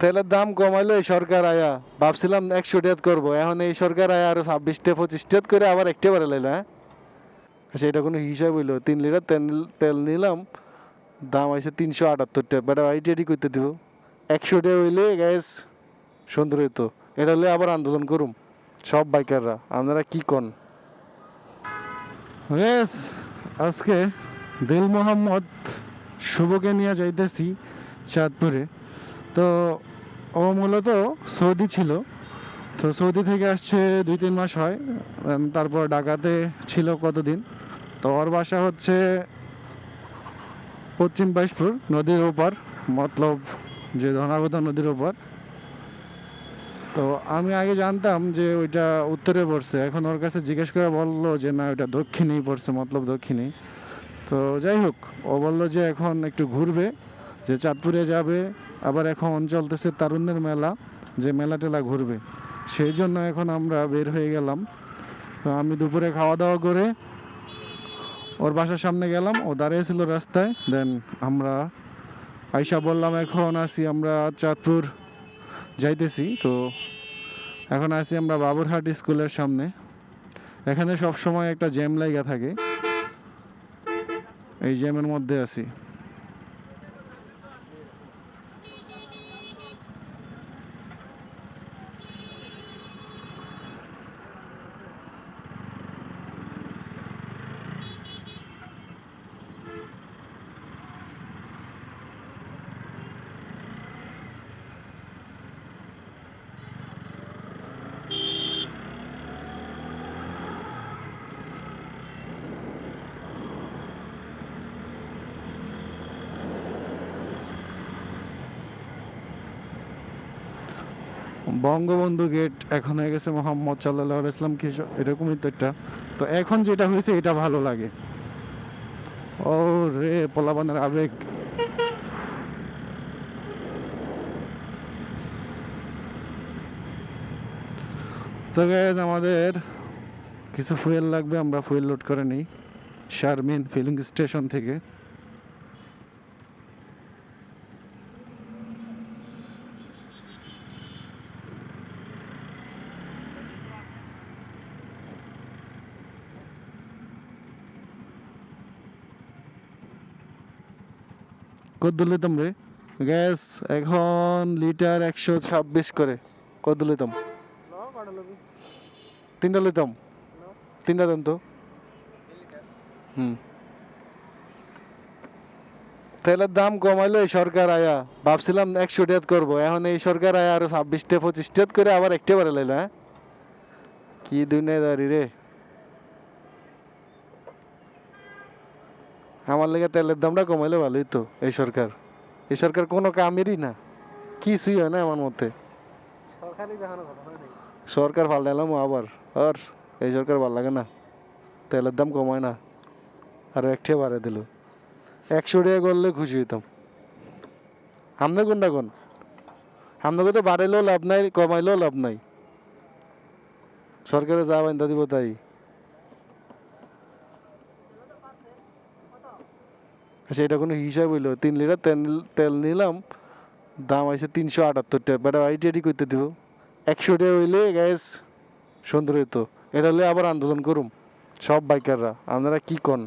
তেলের দাম কমাইলো এই সরকার আয়া। ভাবছিলাম একশো টেট করব। এখন এই সরকার আয়া আরও ছাব্বিশটা পঁচিশ টেট করে আবার একটা বারে লাইলো হ্যাঁ? সেটা কোনো হিসাব হইল। তিন লিটার তেল তেল নিলাম। দাম আছে তিনশো আটাত্তর টাকা বেটা আইটি আইটি করতে দিব। একশো টাকা হইলে গ্যাস সুন্দর হইতো। এটা হলে আবার আন্দোলন করুম, সব বাইকাররা। আপনারা কি কন? গ্যাস আজকে দিল মোহাম্মদ শুভকে নিয়ে যাইতেছি চাঁদপুরে। তো ও মূলত সৌদি ছিল। তো সৌদি থেকে আসছে দুই তিন মাস হয় তারপর ঢাকাতে ছিল কতদিন? তো ওর বাসা হচ্ছে পশ্চিম বাইশপুর নদীর ওপার, মতলব যে ধনাগত নদীর ওপার। তো আমি আগে জানতাম যে ওইটা উত্তরে পড়ছে, এখন ওর কাছে জিজ্ঞেস করে বলল যে না, ওইটা দক্ষিণেই পড়ছে, মতলব দক্ষিণেই। তো যাই হোক, ও বলল যে এখন একটু ঘুরবে, যে চাঁদপুরে যাবে আবার এখন চলতেছে তারুণ্যের মেলা, যে মেলা টেলা ঘুরবে। সেই জন্য এখন আমরা বের হয়ে গেলাম। তো আমি দুপুরে খাওয়া দাওয়া করে ওর বাসার সামনে গেলাম, ও দাঁড়িয়েছিল রাস্তায়। দেন আমরা আইসা বললাম, এখন আসি আমরা চাঁদপুর যাইতেছি। তো এখন আছি আমরা বাবুরহাট স্কুলের সামনে। এখানে সব সময় একটা জ্যাম লাইগা থাকে। এই জ্যামের মধ্যে আছি। বঙ্গবন্ধু গেট এখন হয়ে গেছে মোহাম্মদ সাল্লাহ ইসলাম কি স- এরকমই তো একটা। তো এখন যেটা হয়েছে, এটা ভালো লাগে। ও রে পোলাবানের আবেগ। তো গ্যাস আমাদের কিছু ফুয়েল লাগবে, আমরা ফুয়েল লোড করে নিই। শারমিন ফিলিং স্টেশন থেকে। কত রে। গ্যাস, এখন লিটার একশো ছাব্বিশ করে। কত তিনটা লইতাম তিনটা দেন তো হুম। তেলের দাম কমাইলো এই সরকার আয়া। ভাবছিলাম একশো টেট করব। এখন এই সরকার আয়া আরও ছাব্বিশটা পঁচিশ টেট করে আবার একটা বারে লাইলো হ্যাঁ? কি দুনিয়াদারি রে। আমার লেগে তেলের দামটা কমাইলে ভালোই তো এই সরকার। এই সরকার কোনো কামেরই না কিছুই হয় না আমার মতে। সরকার ফাল্টাইলাম আবার আর এই সরকার ভালো লাগে না। তেলের দাম কমায় না আর একটা বাড়ে দিল। একশো টাকা করলে খুশি হইতাম। আমনে কোনটা কোন? আপনাকে তো বাড়াইলেও লাভ নাই কমাইলেও লাভ নাই। সরকারে যা বাইন্দা দিব তাই। সেটা কোনো হিসাব হইল। তিন লিটার তেল তেল নিলাম দাম আছে তিনশো আটাত্তর টাকা। বেটা আইটি আইটি করতে দিব। একশো টাকা হইলে গ্যাস সুন্দর হইতো। এটা হলে আবার আন্দোলন করুম সব বাইকাররা। আপনারা কি কন?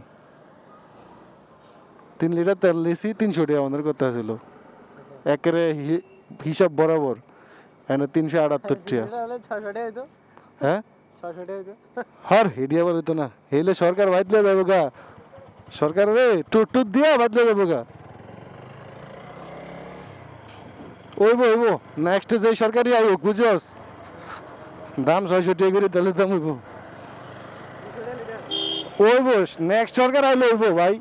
তিন লিটার তেল নিয়েছি তিনশো টাকা আমাদের করতে আসছিল একেবারে হিসাব বরাবর। এখানে তিনশো আটাত্তর টাকা। হ্যাঁ? হর হেডি আবার হইতো না। হেলে সরকার বাদলে যাব গা। সরকার রে টুট টুট দিয়া বাদলে যাব গা। ওইবো ওইবো নেক্সট যে সরকারি আইব বুঝছস? দাম ছয়শো টাকা করে তাহলে দাম হইব। ওইবো নেক্সট সরকার আইলে হইব, ভাই।